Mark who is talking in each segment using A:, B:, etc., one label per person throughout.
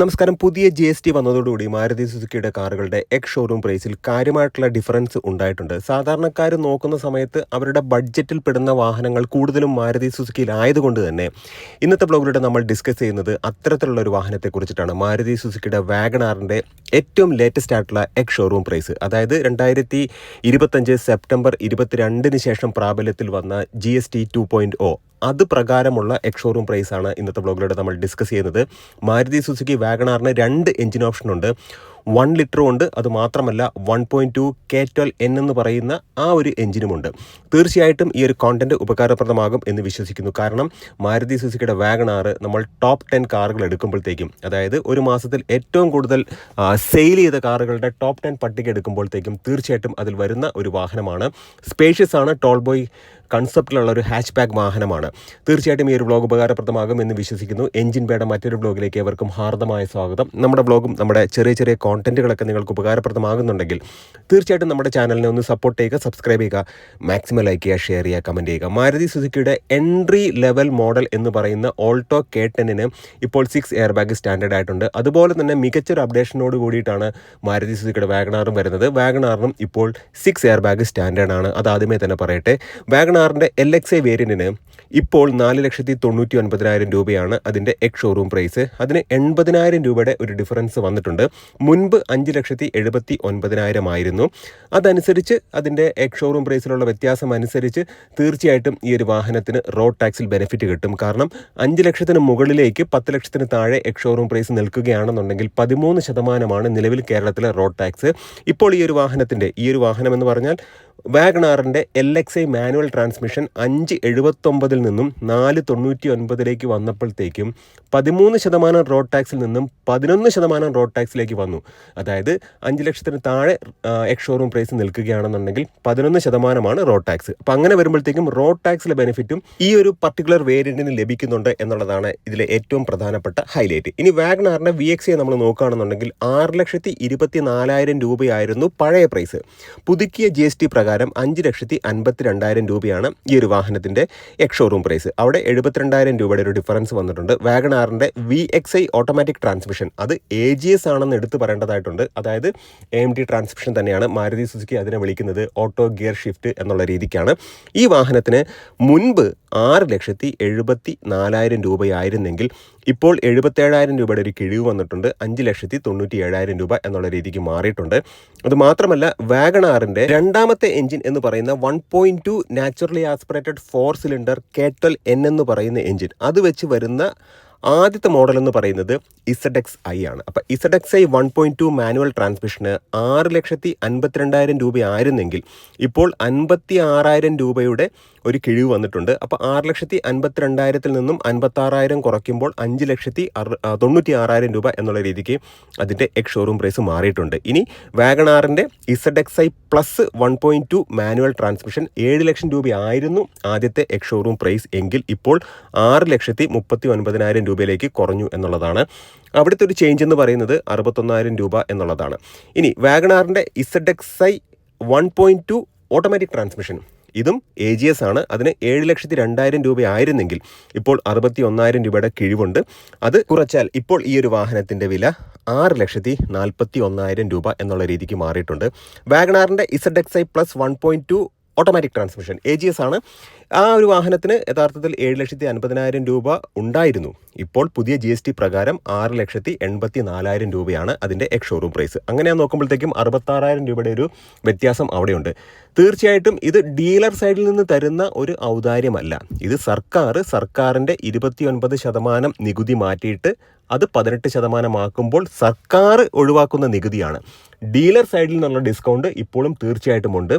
A: നമസ്കാരം. പുതിയ G S T വന്നതോടുകൂടി മാരുതി സുസുക്കിയുടെ കാറുകളുടെ എക്സ് ഷോറൂം പ്രൈസിൽ കാര്യമായിട്ടുള്ള ഡിഫറൻസ് ഉണ്ടായിട്ടുണ്ട്. സാധാരണക്കാർ നോക്കുന്ന സമയത്ത് അവരുടെ ബഡ്ജറ്റിൽ പെടുന്ന വാഹനങ്ങൾ കൂടുതലും മാരുതി സുസുക്കിയിലായതുകൊണ്ട് തന്നെ ഇന്നത്തെ ബ്ലോഗിലൂടെ നമ്മൾ ഡിസ്കസ് ചെയ്യുന്നത് അത്തരത്തിലുള്ള ഒരു വാഹനത്തെക്കുറിച്ചിട്ടാണ് മാരുതി സുസുക്കിയുടെ വാഗണാറിന്റെ ഏറ്റവും ലേറ്റസ്റ്റ് ആയിട്ടുള്ള എക്സ് ഷോറൂം പ്രൈസ് അതായത് രണ്ടായിരത്തി ഇരുപത്തഞ്ച് സെപ്റ്റംബർ ഇരുപത്തിരണ്ടിന് ശേഷം പ്രാബല്യത്തിൽ വന്ന G S T two point O അത് പ്രകാരമുള്ള എക്സോറൂം പ്രൈസ് ആണ് ഇന്നത്തെ ബ്ലോഗിലൂടെ നമ്മൾ ഡിസ്കസ് ചെയ്യുന്നത്. മാരുതി സുസുക്കി വാഗണാറിന് രണ്ട് എഞ്ചിൻ ഓപ്ഷൻ ഉണ്ട്. വൺ ലിറ്ററും ഉണ്ട്. അത് മാത്രമല്ല one point two K twelve N എന്ന് പറയുന്ന ആ ഒരു എഞ്ചിനുമുണ്ട്. തീർച്ചയായിട്ടും ഈ ഒരു കോണ്ടന്റ് ഉപകാരപ്രദമാകും എന്ന് വിശ്വസിക്കുന്നു. കാരണം മാരുതി സുസുക്കിയുടെ വാഗണാറ് നമ്മൾ ടോപ്പ് ടെൻ കാറുകൾ എടുക്കുമ്പോഴത്തേക്കും അതായത് ഒരു മാസത്തിൽ ഏറ്റവും കൂടുതൽ സെയിൽ ചെയ്ത കാറുകളുടെ ടോപ്പ് ടെൻ പട്ടിക എടുക്കുമ്പോഴത്തേക്കും തീർച്ചയായിട്ടും അതിൽ വരുന്ന ഒരു വാഹനമാണ്. സ്പേഷ്യസ് ആണ് ടോൾ ബോയ് കൺസെപ്റ്റിലുള്ള ഒരു ഹാച്ച് ബാഗ് വാഹനമാണ്. തീർച്ചയായിട്ടും ഈ ഒരു ബ്ലോഗ് ഉപകാരപ്രദമാകും എന്ന് വിശ്വസിക്കുന്നു. എഞ്ചിൻ പേടെ മറ്റൊരു ബ്ലോഗിലേക്ക് ഏവർക്കും ഹാർദമായ സ്വാഗതം. നമ്മുടെ ബ്ലോഗും നമ്മുടെ ചെറിയ ചെറിയ കോണ്ടന്റുകളൊക്കെ നിങ്ങൾക്ക് ഉപകാരപ്രദമാകുന്നുണ്ടെങ്കിൽ തീർച്ചയായിട്ടും നമ്മുടെ ചാനലിനെ ഒന്ന് സപ്പോർട്ട് ചെയ്യുക സബ്സ്ക്രൈബ് ചെയ്യുക മാക്സിമം ലൈക്ക് ചെയ്യുക ഷെയർ ചെയ്യുക കമന്റ് ചെയ്യുക. മാരുതി സുസുക്കിയുടെ എൻട്രി ലെവൽ മോഡൽ എന്ന് പറയുന്ന ഓൾട്ടോ കെ ടെന്നിന് ഇപ്പോൾ സിക്സ് എയർ ബാഗ് സ്റ്റാൻഡേർഡ് ആയിട്ടുണ്ട്. അതുപോലെ തന്നെ മികച്ചൊരു അപ്ഡേഷനോട് കൂടിയിട്ടാണ് മാരുതി സുസുക്കിയുടെ വാഗണാറും വരുന്നത്. വാഗണാറിനും ഇപ്പോൾ സിക്സ് എയർ ബാഗ് സ്റ്റാൻഡേർഡ് ആണ്. അത് ആദ്യമേ തന്നെ പറയട്ടെ. വാഗണാറിന്റെ എൽ എക്സ് ഐ വേരിയന്റിന് ഇപ്പോൾ നാല് ലക്ഷത്തി തൊണ്ണൂറ്റി ഒൻപതിനായിരം രൂപയാണ് അതിന്റെ എക്സ് ഷോറൂം പ്രൈസ് അതിന് എൺപതിനായിരം രൂപയുടെ ഒരു ഡിഫറൻസ് വന്നിട്ടുണ്ട്. മുൻപ് അഞ്ച് ലക്ഷത്തി എഴുപത്തി ഒൻപതിനായിരം ആയിരുന്നു. അതനുസരിച്ച് അതിന്റെ എക്സ് ഷോറൂം പ്രൈസിലുള്ള വ്യത്യാസം അനുസരിച്ച് തീർച്ചയായിട്ടും ഈ ഒരു വാഹനത്തിന് റോഡ് ടാക്സിൽ ബെനിഫിറ്റ് കിട്ടും. കാരണം അഞ്ച് ലക്ഷത്തിന് മുകളിലേക്ക് പത്ത് ലക്ഷത്തിന് താഴെ എക്സ് ഷോറൂം പ്രൈസ് നിൽക്കുകയാണെന്നുണ്ടെങ്കിൽ പതിമൂന്ന് ശതമാനമാണ് നിലവിൽ കേരളത്തിലെ റോഡ് ടാക്സ് ഇപ്പോൾ ഈ ഒരു വാഹനത്തിന്റെ ഈ ഒരു വാഹനം എന്ന് പറഞ്ഞാൽ വാഗണാറിന്റെ L X I manual transmission അഞ്ച് എഴുപത്തൊമ്പതിൽ നിന്നും നാല് തൊണ്ണൂറ്റി ഒൻപതിലേക്ക് വന്നപ്പോഴത്തേക്കും പതിമൂന്ന് ശതമാനം റോഡ് ടാക്സിൽ നിന്നും പതിനൊന്ന് ശതമാനം റോഡ് ടാക്സിലേക്ക് വന്നു. അതായത് അഞ്ച് ലക്ഷത്തിന് താഴെ എക്സ് ഷോറൂം പ്രൈസ് നിൽക്കുകയാണെന്നുണ്ടെങ്കിൽ പതിനൊന്ന് ശതമാനമാണ് റോഡ് ടാക്സ്. അപ്പം അങ്ങനെ വരുമ്പോഴത്തേക്കും റോഡ് ടാക്സിലെ ബെനിഫിറ്റും ഈ ഒരു പർട്ടിക്കുലർ വേരിയന്റിന് ലഭിക്കുന്നുണ്ട് എന്നുള്ളതാണ് ഇതിലെ ഏറ്റവും പ്രധാനപ്പെട്ട ഹൈലൈറ്റ്. ഇനി വാഗ്നാറിന്റെ വി എക്സ് നമ്മൾ നോക്കുകയാണെന്നുണ്ടെങ്കിൽ ആറ് ലക്ഷത്തി ഇരുപത്തി നാലായിരം രൂപയായിരുന്നു പഴയ പ്രൈസ്. പുതുക്കിയ ജി എസ് ടി പ്രകാരം അഞ്ച് ലക്ഷത്തി അൻപത്തി രണ്ടായിരം രൂപയാണ് ഈ ഒരു വാഹനത്തിന്റെ എക്സ് ഷോറൂം പ്രൈസ്. അവിടെ എഴുപത്തിരണ്ടായിരം രൂപയുടെ ഒരു ഡിഫറൻസ് വന്നിട്ടുണ്ട്. വാഗണാറിന്റെ V X I automatic transmission. അത് എ ജി എസ് ആണെന്ന് എടുത്തു പറയേണ്ടതായിട്ടുണ്ട് അതായത് എ എം ഡി ട്രാൻസ്മിഷൻ തന്നെയാണ് മാരുതി സുസുക്കി അതിനെ വിളിക്കുന്നത് ഓട്ടോ ഗിയർ ഷിഫ്റ്റ് എന്നുള്ള രീതിക്കാണ്. ഈ വാഹനത്തിന് മുൻപ് ആറ് ലക്ഷത്തി എഴുപത്തി നാലായിരം രൂപയായിരുന്നെങ്കിൽ ഇപ്പോൾ എഴുപത്തേഴായിരം രൂപയുടെ ഒരു കിഴിവ് വന്നിട്ടുണ്ട്. അഞ്ച് ലക്ഷത്തി തൊണ്ണൂറ്റി ഏഴായിരം രൂപ എന്നുള്ള രീതിക്ക് മാറിയിട്ടുണ്ട്. അത് മാത്രമല്ല വാഗണാറിന്റെ രണ്ടാമത്തെ എഞ്ചിൻ എന്ന് പറയുന്ന one point two naturally aspirated four cylinder കേറ്റൽ N എന്ന് പറയുന്ന എഞ്ചിൻ. അത് വെച്ച് വരുന്ന ആദ്യത്തെ മോഡൽ എന്ന് പറയുന്നത് ഇസഡ് എക്സ് ഐ ആണ്. അപ്പോൾ Z X I one point two manual ട്രാൻസ്മിഷന് ആറ് ലക്ഷത്തി അൻപത്തിരണ്ടായിരം രൂപയായിരുന്നെങ്കിൽ ഇപ്പോൾ അൻപത്തി ആറായിരം രൂപയുടെ ഒരു കിഴിവ് വന്നിട്ടുണ്ട്. അപ്പോൾ ആറ് ലക്ഷത്തി അൻപത്തിരണ്ടായിരത്തിൽ നിന്നും അൻപത്താറായിരം കുറയ്ക്കുമ്പോൾ അഞ്ച് ലക്ഷത്തി തൊണ്ണൂറ്റി ആറായിരം രൂപ എന്നുള്ള രീതിക്ക് അതിന്റെ എക്സ് ഷോറൂം പ്രൈസ് മാറിയിട്ടുണ്ട്. ഇനി വാഗണാറിന്റെ Z X I plus one point two manual transmission ഏഴ് ലക്ഷം രൂപയായിരുന്നു ആദ്യത്തെ എക്സ് ഷോറൂം പ്രൈസ് എങ്കിൽ ഇപ്പോൾ ആറ് ലക്ഷത്തി മുപ്പത്തി ഒൻപതിനായിരം രൂപയിലേക്ക് കുറഞ്ഞു എന്നുള്ളതാണ്. അവിടുത്തെ ഒരു ചേഞ്ച് എന്ന് പറയുന്നത് അറുപത്തൊന്നായിരം രൂപ എന്നുള്ളതാണ്. ഇനി വാഗണാറിന്റെ Z X I one point two automatic transmission ഇതും എ ജി എസ് ആണ്. അതിന് ഏഴ് ലക്ഷത്തി രണ്ടായിരം രൂപയായിരുന്നെങ്കിൽ ഇപ്പോൾ അറുപത്തി ഒന്നായിരം രൂപയുടെ കിഴിവുണ്ട്. അത് കുറച്ചാൽ ഇപ്പോൾ ഈ ഒരു വാഹനത്തിന്റെ വില ആറ് ലക്ഷത്തി നാൽപ്പത്തി ഒന്നായിരം രൂപ എന്നുള്ള രീതിക്ക് മാറിയിട്ടുണ്ട്. വാഗണാറിന്റെ Z X I plus one point two automatic transmission A G S ആണ്. ആ ഒരു വാഹനത്തിന് യഥാർത്ഥത്തിൽ ഏഴ് ലക്ഷത്തി അൻപതിനായിരം രൂപ ഉണ്ടായിരുന്നു. ഇപ്പോൾ പുതിയ ജി എസ് ടി പ്രകാരം ആറ് ലക്ഷത്തി എൺപത്തി നാലായിരം രൂപയാണ് അതിന്റെ എക്സ് ഷോറൂം പ്രൈസ് അങ്ങനെ നോക്കുമ്പോഴത്തേക്കും അറുപത്താറായിരം രൂപയുടെ ഒരു വ്യത്യാസം അവിടെയുണ്ട്. തീർച്ചയായിട്ടും ഇത് ഡീലർ സൈഡിൽ നിന്ന് തരുന്ന ഒരു ഔദാര്യമല്ല. ഇത് സർക്കാർ സർക്കാരിന്റെ ഇരുപത്തിയൊൻപത് ശതമാനം നികുതി മാറ്റിയിട്ട് അത് പതിനെട്ട് ശതമാനമാക്കുമ്പോൾ സർക്കാർ ഒഴിവാക്കുന്ന നികുതിയാണ്. ഡീലർ സൈഡിൽ നിന്നുള്ള ഡിസ്കൗണ്ട് ഇപ്പോഴും തീർച്ചയായിട്ടും ഉണ്ട്.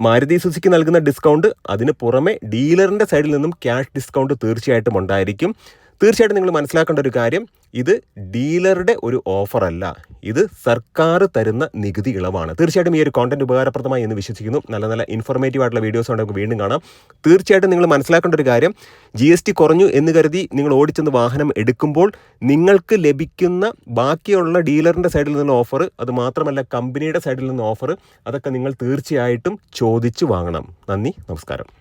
A: മാരുതി സുസുക്കി നൽകുന്ന ഡിസ്കൗണ്ട് അതിന് പുറമെ ഡീലറിന്റെ സൈഡിൽ നിന്നും ക്യാഷ് ഡിസ്കൗണ്ട് തീർച്ചയായിട്ടും ഉണ്ടായിരിക്കും. തീർച്ചയായിട്ടും നിങ്ങൾ മനസ്സിലാക്കേണ്ട ഒരു കാര്യം ഇത് ഡീലറുടെ ഒരു ഓഫറല്ല. ഇത് സർക്കാർ തരുന്ന നികുതി ഇളവാണ്. തീർച്ചയായിട്ടും ഈ ഒരു കോണ്ടന്റ് ഉപകാരപ്രദമായി എന്ന് വിശ്വസിക്കുന്നു. നല്ല നല്ല ഇൻഫോർമേറ്റീവ് ആയിട്ടുള്ള വീഡിയോസ് നമുക്ക് വീണ്ടും കാണാം. തീർച്ചയായിട്ടും നിങ്ങൾ മനസ്സിലാക്കേണ്ട ഒരു കാര്യം ജി എസ് ടി കുറഞ്ഞു എന്ന് കരുതി നിങ്ങൾ ഓടിച്ചെന്ന് വാഹനം എടുക്കുമ്പോൾ നിങ്ങൾക്ക് ലഭിക്കുന്ന ബാക്കിയുള്ള ഡീലറിന്റെ സൈഡിൽ നിന്നുള്ള ഓഫർ അത് മാത്രമല്ല കമ്പനിയുടെ സൈഡിൽ നിന്ന് ഓഫർ അതൊക്കെ നിങ്ങൾ തീർച്ചയായിട്ടും ചോദിച്ചു വാങ്ങണം. നന്ദി നമസ്കാരം.